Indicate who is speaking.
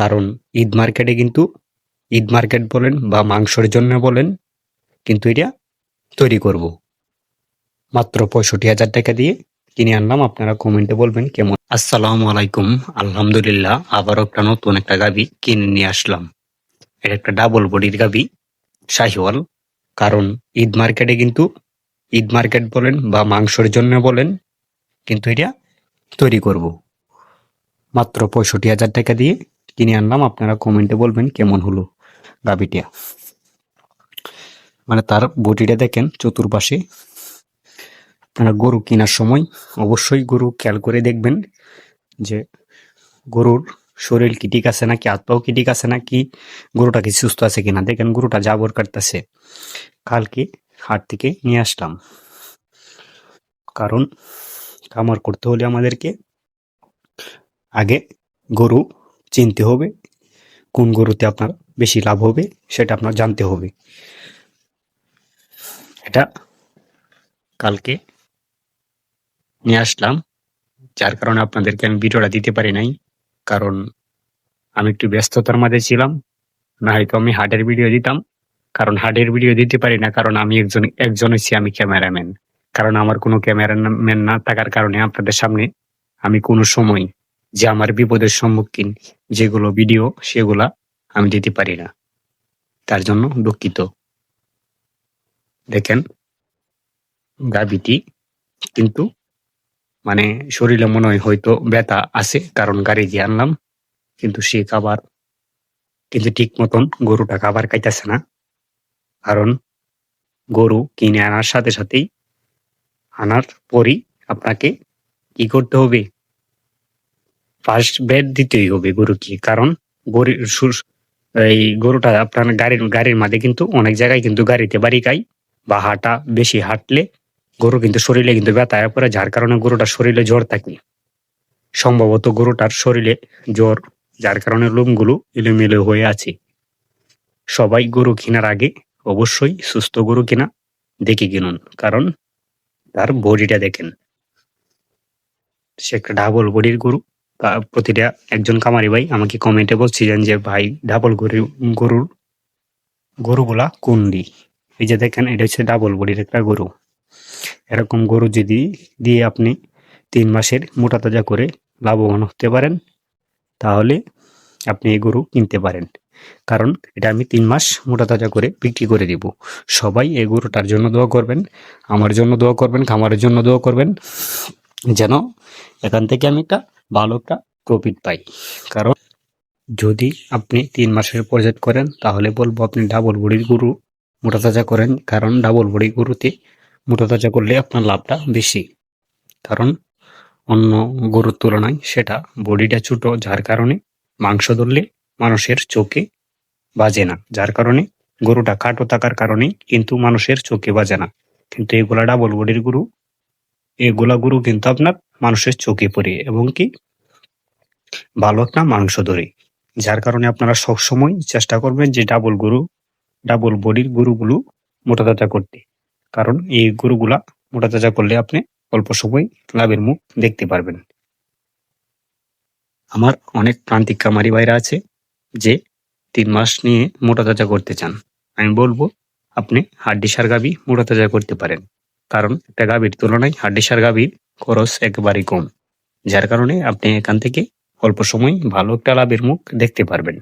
Speaker 1: কারণ ঈদ মার্কেটে কিন্তু ঈদ মার্কেট বলেন বা মাংসের জন্য বলেন কিন্তু এটা তৈরি করব। মাত্র পঁয়ষট্টি হাজার টাকা দিয়ে কিনে আনলাম। আপনারা কমেন্টে বলবেন কেমন। আসসালামু আলাইকুম। আলহামদুলিল্লাহ আবারও একটা নতুন একটা গাবি কিনে নিয়ে আসলাম। এটা একটা ডাবল বডির গাবি শাহিওয়াল। কারণ ঈদ মার্কেটে কিন্তু ঈদ মার্কেট বলেন বা মাংসের জন্য বলেন কিন্তু এটা তৈরি করব। মাত্র পঁয়ষট্টি হাজার টাকা দিয়ে কিনে আনলাম, আপনারা কমেন্টে বলবেন কেমন হলো গাবিটা মানে তার বডিটা দেখেন চতুর্পাশে। আপনারা গরু কেনার সময় অবশ্যই গরু খেয়াল করে দেখবেন যে গরুর শরীর কি ঠিক আছে নাকি আত্মাও কি ঠিক আছে নাকি, গরুটা কি সুস্থ আছে কিনা। দেখেন গরুটা জাবর কাটতেছে। কালকে হাট থেকে নিয়ে আসলাম। কারণ খামার করতে হলে আমাদেরকে আগে গরু চিনতে হবে, কোন গরুতে আপনার বেশি লাভ হবে সেটা আপনার জানতে হবে। এটা কালকে নিয়ে আসলাম, যার কারণে আপনাদেরকে আমি ভিডিওটা দিতে পারি নাই, কারণ আমি একটু ব্যস্ততার মাঝে ছিলাম, না হয়তো আমি হাটের ভিডিও দিতাম, কারণ হাটের ভিডিও দিতে পারি না, কারণ আমি একজন একজন হচ্ছি আমি ক্যামেরাম্যান, কারণ আমার কোনো ক্যামেরাম্যান না থাকার কারণে আপনাদের সামনে আমি কোনো সময় যে আমার বিপদের সম্মুখীন যেগুলো ভিডিও, সেগুলা আমি দিতে পারি না। তার জন্য দুঃখিত। দেখেন গাবিটি কিন্তু মানে শরীরে মনে হয় হয়তো ব্যথা আছে, কারণ গাড়ি দিয়ে আনলাম, কিন্তু সে খাবার কিন্তু ঠিক মতন গরুটা খাবার খাইতেছে না। কারণ গরু কিনে আনার সাথে সাথেই আনার পরই আপনাকে কি করতে হবে? ফার্স্ট বেড দিতেই হবে গরুকে, কারণ গরু সুস- এই গরুটা আপনার গাড়ির গাড়ির মাঝে কিন্তু অনেক জায়গায় কিন্তু গাড়িতে বাড়ি খায় বা হাঁটা, বেশি হাঁটলে গরু কিন্তু শরীরে কিন্তু ব্যথা পড়ে, যার কারণে গরুটার শরীরে জ্বর থাকে। সম্ভবত গরুটার শরীরে জ্বর, যার কারণে লোমগুলো এলোমেলো হয়ে আছে। সবাই গরু কেনার আগে অবশ্যই সুস্থ গরু কেনা দেখে কিনুন, কারণ তার বডিটা দেখেন। সে একটা ডাবল বডির গরু। প্রতিটা একজন কামারি ভাই আমাকে কমেন্টে বলছিলেন যে, ভাই ডাবল গরু গরুর গরুগুলা কোনটি এই যে দেখেন, এটা হচ্ছে ডাবল বডির একটা গরু। এরকম গরু যদি দিয়ে আপনি তিন মাসের মোটা তাজা করে লাভবান হতে পারেন, তাহলে আপনি এই গরু কিনতে পারেন। কারণ এটা আমি তিন মাস মোটা তাজা করে বিক্রি করে দিব। সবাই এই গরুটার জন্য দোয়া করবেন, আমার জন্য দোয়া করবেন, খামারের জন্য দোয়া করবেন। যেন এখান থেকে আমি একটা ভালো একটা প্রফিট পাই। কারণ যদি আপনি তিন মাসের প্রজেক্ট করেন, তাহলে বলব আপনি ডাবল বডির গরু মোটা তাজা করেন। কারণ ডাবল বডি গরুতে মোটা তাজা করলে আপনার লাভটা বেশি। কারণ অন্য গরুর তুলনায় সেটা বডিটা ছোট, যার কারণে মাংস ধরলে মানুষের চোখে বাজে না। যার কারণে গরুটা খাটো থাকার কারণে কিন্তু মানুষের চোখে বাজে না। কিন্তু এগুলা ডাবল বডির গরু এগুলা গরু কিন্তু আপনার মানুষের চোখে পড়ে এবং কি? ভালো একটা মাংস ধরে। যার কারণে আপনারা সবসময় চেষ্টা করবেন যে ডাবল গরু, ডাবল বডির গরুগুলো মোটা তাজা করতে। কারণ এই গরুগুলা মোটা তাজা করলে আপনি অল্প সময় লাভের মুখ দেখতে পারবেন। আমার অনেক প্রান্তিক কামারি ভাইরা আছে যে তিন মাস নিয়ে মোটা তাজা করতে চান। আমি বলব, আপনি হাড্ডি সার গাভি মোটা তাজা করতে পারেন। কারণ একটা গাভীর তুলনায় হাড্ডিসার গাভীর খরচ একবারই কম। যার কারণে আপনি এখান থেকে অল্প সময় ভালো একটা লাভের মুখ দেখতে পারবেন।